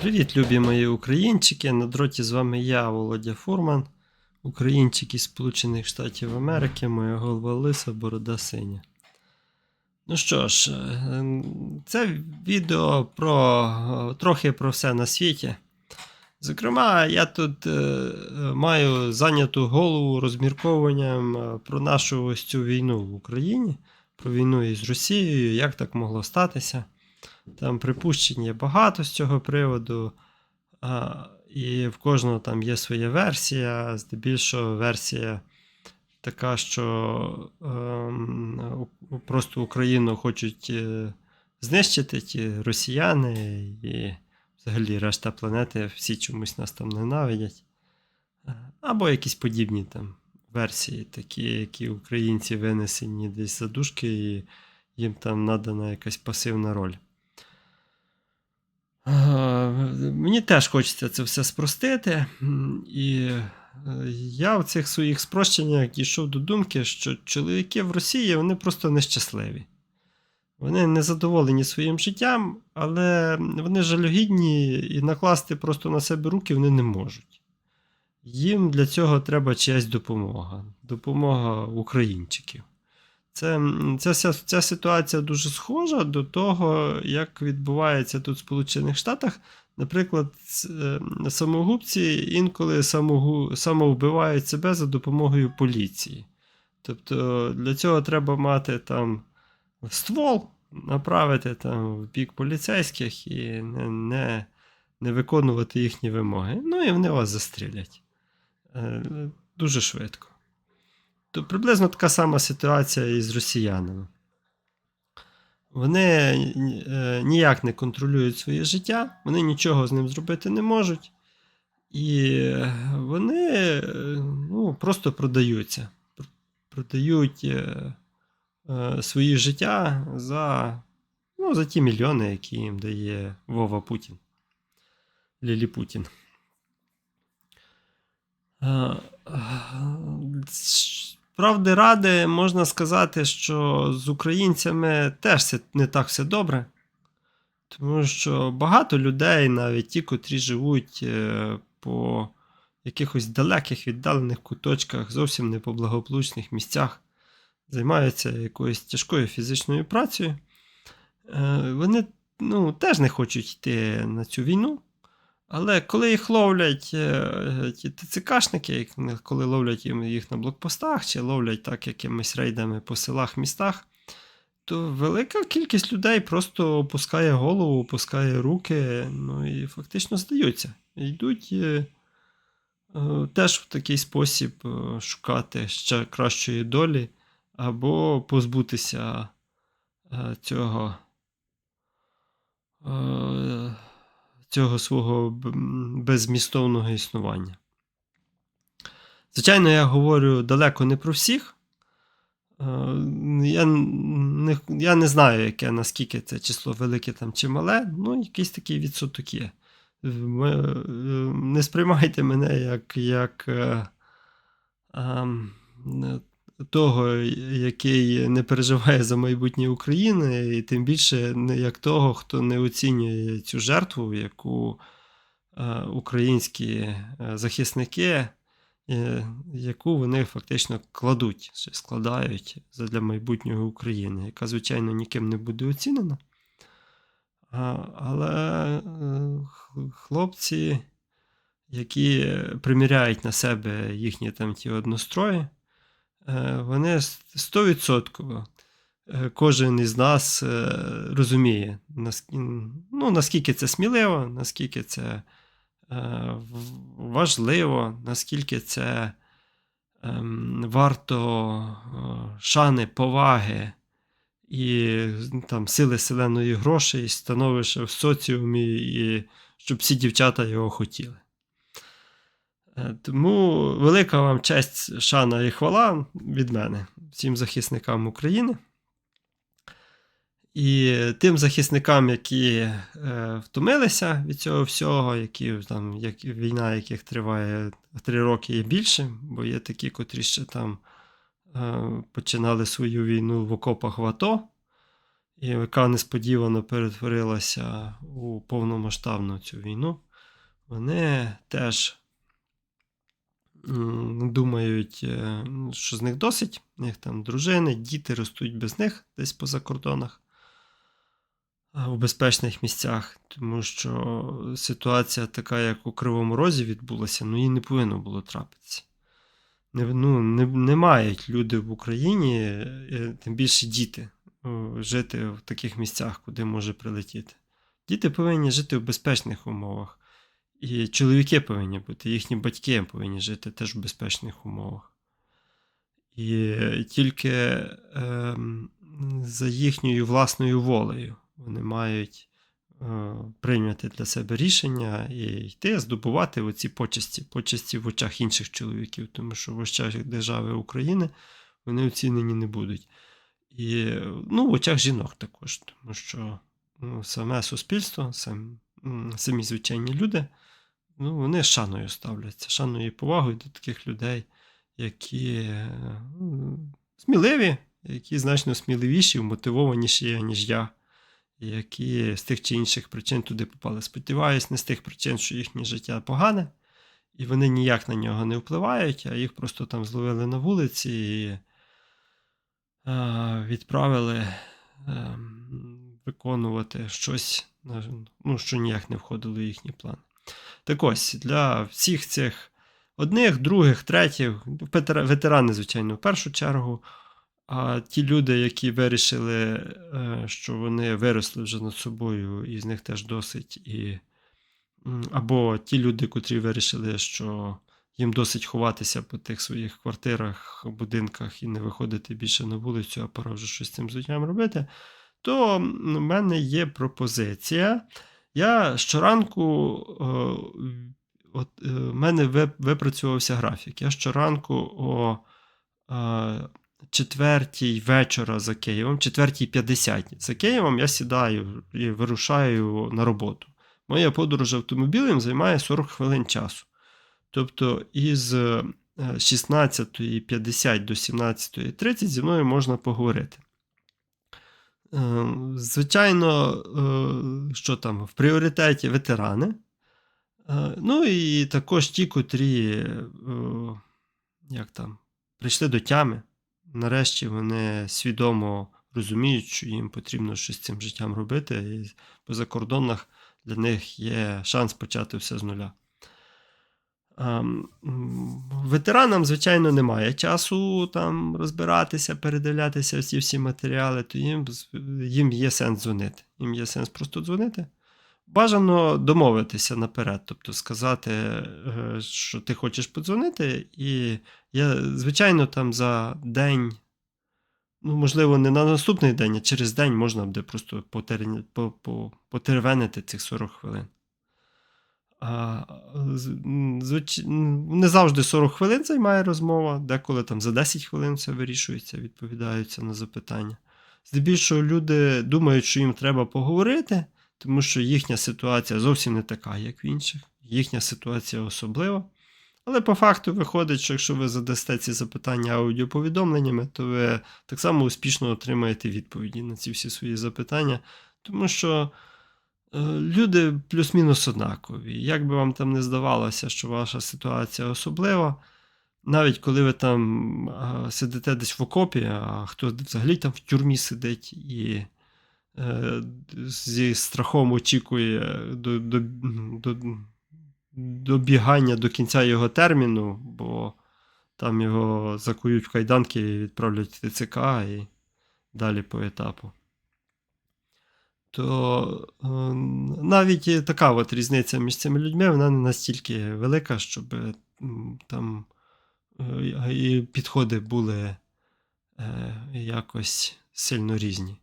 Привіт, любі мої українчики. На дроті з вами я, Володя Фурман, українчик із Сполучених Штатів Америки, моя голова лиса, борода синя. Ну що ж, е, це відео про е, трохи про все на світі. Зокрема, я тут е, маю зайняту голову розмірковуванням про нашу ось цю війну в Україні, про війну із Росією, як так могло статися. Там припущень є багато з цього приводу, а, і в кожного там є своя версія. Здебільшого версія така, що у- просто Україну хочуть е, знищити ті росіяни, і взагалі решта планети всі чомусь нас там ненавидять. Е, Або якісь подібні там версії, такі, які українці винесені десь за дужки, і їм там надана якась пасивна роль. Е, Мені теж хочеться це все спростити. І е, я в цих своїх спрощеннях дійшов до думки, що чоловіки в Росії вони просто нещасливі. Вони не задоволені своїм життям, але вони жалюгідні і накласти просто на себе руки вони не можуть. Їм для цього треба чиясь допомога. Допомога українчиків. Це, ця, вся- ця ситуація дуже схожа до того, як відбувається тут в Сполучених Штатах. Наприклад, е, самогубці інколи самогу, самовбивають себе за допомогою поліції. Тобто для цього треба мати там ствол, направити там в бік поліцейських і не, не, не виконувати їхні вимоги. Ну і вони вас застрілять. Е, Дуже швидко. То приблизно така сама ситуація і з росіянами. Вони е, ніяк не контролюють своє життя, вони нічого з ним зробити не можуть. І вони ну, просто продаються. Продають е, е, свої життя за, ну, за ті мільйони, які їм дає Вова Путін. Лілі Путін. Правди ради, можна сказати, що з українцями теж не так все добре. Тому що багато людей, навіть ті, котрі живуть е, по якихось далеких віддалених куточках, зовсім не по благополучних місцях, займаються якоюсь тяжкою фізичною працею, е, вони ну, теж не хочуть йти на цю війну. Але коли їх ловлять е, ті ТЦКшники, коли ловлять їх на блокпостах чи ловлять так якимись рейдами по селах, містах, то велика кількість людей просто опускає голову, опускає руки, ну і фактично здаються. Йдуть е, е, теж в такий спосіб шукати ще кращої долі, або позбутися цього. Е, цього свого б- м, беззмістовного існування. Звичайно, я говорю далеко не про всіх. Е, Я не, я не знаю, яке, наскільки це число велике там чи мале, ну, якийсь такий відсоток є. Ми- е, Не сприймайте мене як, як е, ем, е, того, який не переживає за майбутнє України, і тим більше не як того, хто не оцінює цю жертву, яку е, українські е, захисники, е, яку вони фактично кладуть, складають для майбутнього України, яка, звичайно, ніким не буде оцінена. Але хлопці, які приміряють на себе їхні там ті однострої, вони с- стовідсотково. е, Кожен із нас е, розуміє, ну, наскільки це сміливо, наскільки це е, важливо, наскільки це ем, варто е, шани, поваги і там, сили селеної грошей, становище в соціумі, і щоб всі дівчата його хотіли. Е, Тому велика вам честь, шана і хвала від мене, всім захисникам України. І тим захисникам, які е, втомилися від цього всього, які там, як, війна, яких триває 3 роки і більше, бо є такі, котрі ще там е, починали свою війну в окопах в АТО, і яка несподівано перетворилася у повномасштабну цю війну, вони теж думають, е, що з них досить, в них там дружини, діти ростуть без них десь по закордонах а, у безпечних місцях, тому що ситуація така, як у Кривому Розі відбулася, ну їй не повинно було трапитися. Не, ну, не, не мають люди в Україні, е, тим більше діти, жити в таких місцях, куди може прилетіти. Діти повинні жити в безпечних умовах. І чоловіки повинні бути, їхні батьки повинні жити теж в безпечних умовах. І тільки ем, за їхньою власною волею вони мають е, прийняти для себе рішення і йти здобувати оці почесті, почесті в очах інших чоловіків, тому що в очах держави України вони оцінені не будуть. І ну, в очах жінок також, тому що ну, саме суспільство, сам, самі звичайні люди, ну, вони шаною ставляться, шаною і повагою до таких людей, які е, сміливі, які значно сміливіші, мотивованіші, ніж я, які з тих чи інших причин туди попали. Сподіваюсь, не з тих причин, що їхнє життя погане, і вони ніяк на нього не впливають, а їх просто там зловили на вулиці і е, відправили е, виконувати щось, ну, що ніяк не входило в їхні плани. Так ось, для всіх цих одних, других, третіх, ветерани, звичайно, в першу чергу. А ті люди, які вирішили, е, що вони виросли вже над собою, і з них теж досить, і... або ті люди, котрі вирішили, що їм досить ховатися по тих своїх квартирах, будинках і не виходити більше на вулицю, а пора вже щось з цим життям робити, то в мене є пропозиція. Я щоранку, е, от, е, в мене ви- випрацювався графік. Я щоранку о е, четвертій вечора за Києвом, четвертій 50 за Києвом я сідаю і вирушаю на роботу. Моя подорож автомобілем займає 40 хвилин часу. Тобто із е, 16.50 до 17.30 зі мною можна поговорити. Е, Звичайно, е, що там в пріоритеті ветерани. Е, Ну і також ті, котрі е, як там, прийшли до тями. Нарешті вони свідомо розуміють, що їм потрібно щось з цим життям робити, і по закордонах для них є шанс почати все з нуля. Ем, Ветеранам, звичайно, немає часу там розбиратися, передивлятися всі всі матеріали, то їм, їм є сенс дзвонити. Їм є сенс просто дзвонити. Бажано домовитися наперед, тобто сказати, е, що ти хочеш подзвонити, і я, звичайно, там за день, ну, можливо, не на наступний день, а через день можна буде просто потервенити цих 40 хвилин. Звич... Не завжди 40 хвилин займає розмова, деколи там за 10 хвилин все вирішується, відповідаються на запитання. Здебільшого люди думають, що їм треба поговорити, тому що їхня ситуація зовсім не така, як в інших. Їхня ситуація особлива. Але по факту виходить, що якщо ви задасте ці запитання аудіоповідомленнями, то ви так само успішно отримаєте відповіді на ці всі свої запитання, тому що люди плюс-мінус однакові. Як би вам там не здавалося, що ваша ситуація особлива, навіть коли ви там сидите десь в окопі, а хто взагалі там в тюрмі сидить і е, зі страхом очікує до, до, до, добігання до кінця його терміну, бо там його закують в кайданки і відправлять в ТЦК і далі по етапу. То е, навіть така от різниця між цими людьми, вона не настільки велика, щоб м, там е, і підходи були е, якось сильно різні.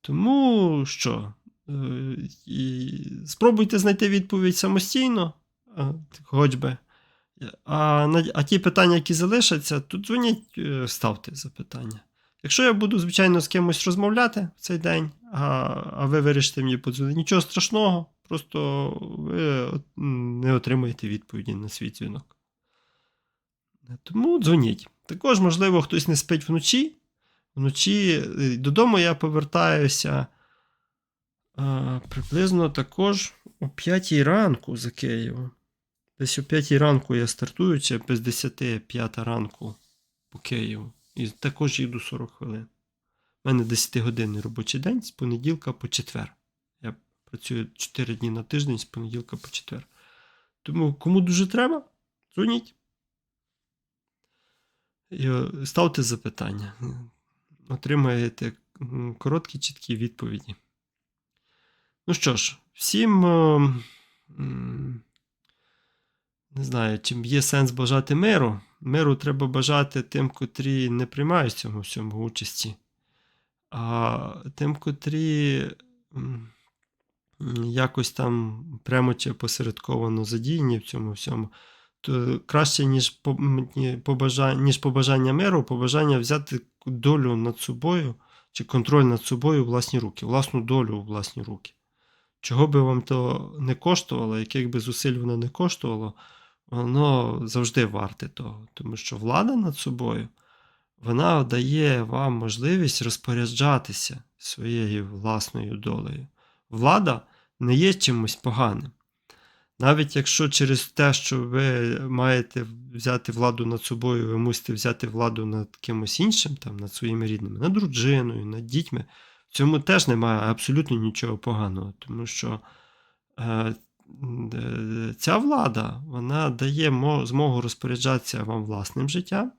Тому що? е, І спробуйте знайти відповідь самостійно, е, хоч би. А, а ті питання, які залишаться, то дзвоніть, е, ставте запитання. Якщо я буду, звичайно, з кимось розмовляти в цей день, а, а ви вирішите мені подзвонити, нічого страшного, просто ви не отримаєте відповіді на свій дзвінок. Тому дзвоніть. Також, можливо, хтось не спить вночі, Вночі е, додому я повертаюся а, приблизно також о 5 ранку за Києвом. Десь о 5 ранку я стартую, чи без 10 5 ранку по Києву. І також їду 40 хвилин. У мене 10-годинний робочий день з понеділка по четвер. Я працюю 4 дні на тиждень з понеділка по четвер. Тому кому дуже треба, дзвоніть. І е, ставте запитання. Отримаєте короткі, чіткі відповіді. Ну що ж, всім. е, Не знаю, чим є сенс бажати миру. Миру треба бажати тим, котрі не приймають в цьому всьому участі. А тим, котрі якось там прямо чи посередковано задіяні в цьому всьому, то краще, ніж по- побажання, ніж побажання миру, побажання взяти долю над собою чи контроль над собою у власні руки, власну долю у власні руки. Чого би вам то не коштувало, яких би зусиль воно не коштувало, воно завжди варте того. Тому що влада над собою вона дає вам можливість розпоряджатися своєю власною долею. Влада не є чимось поганим. Навіть якщо через те, що ви маєте взяти владу над собою, ви мусите взяти владу над кимось іншим, там, над своїми рідними, над дружиною, над дітьми, в цьому теж немає абсолютно нічого поганого, тому що е, ця влада вона дає змогу розпоряджатися вам власним життям,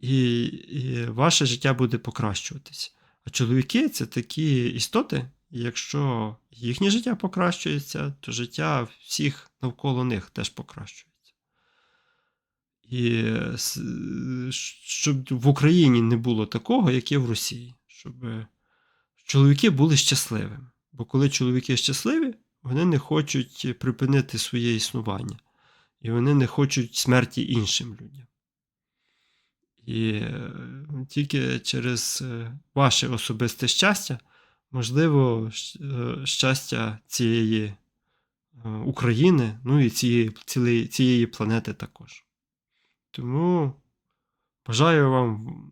і, і ваше життя буде покращуватися. А чоловіки це такі істоти, якщо їхнє життя покращується, то життя всіх навколо них теж покращується. І е, щоб в Україні не було такого, як є в Росії, щоб чоловіки були щасливими. Бо коли чоловіки щасливі, вони не хочуть припинити своє існування. І вони не хочуть смерті іншим людям. І е, тільки через е, ваше особисте щастя, можливо, е, щастя цієї е, України, ну і цієї, цілої, цієї планети також. Тому бажаю вам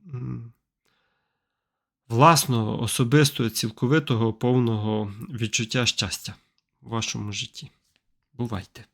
власного, особистого, цілковитого, повного відчуття щастя вашому житті. Бувайте!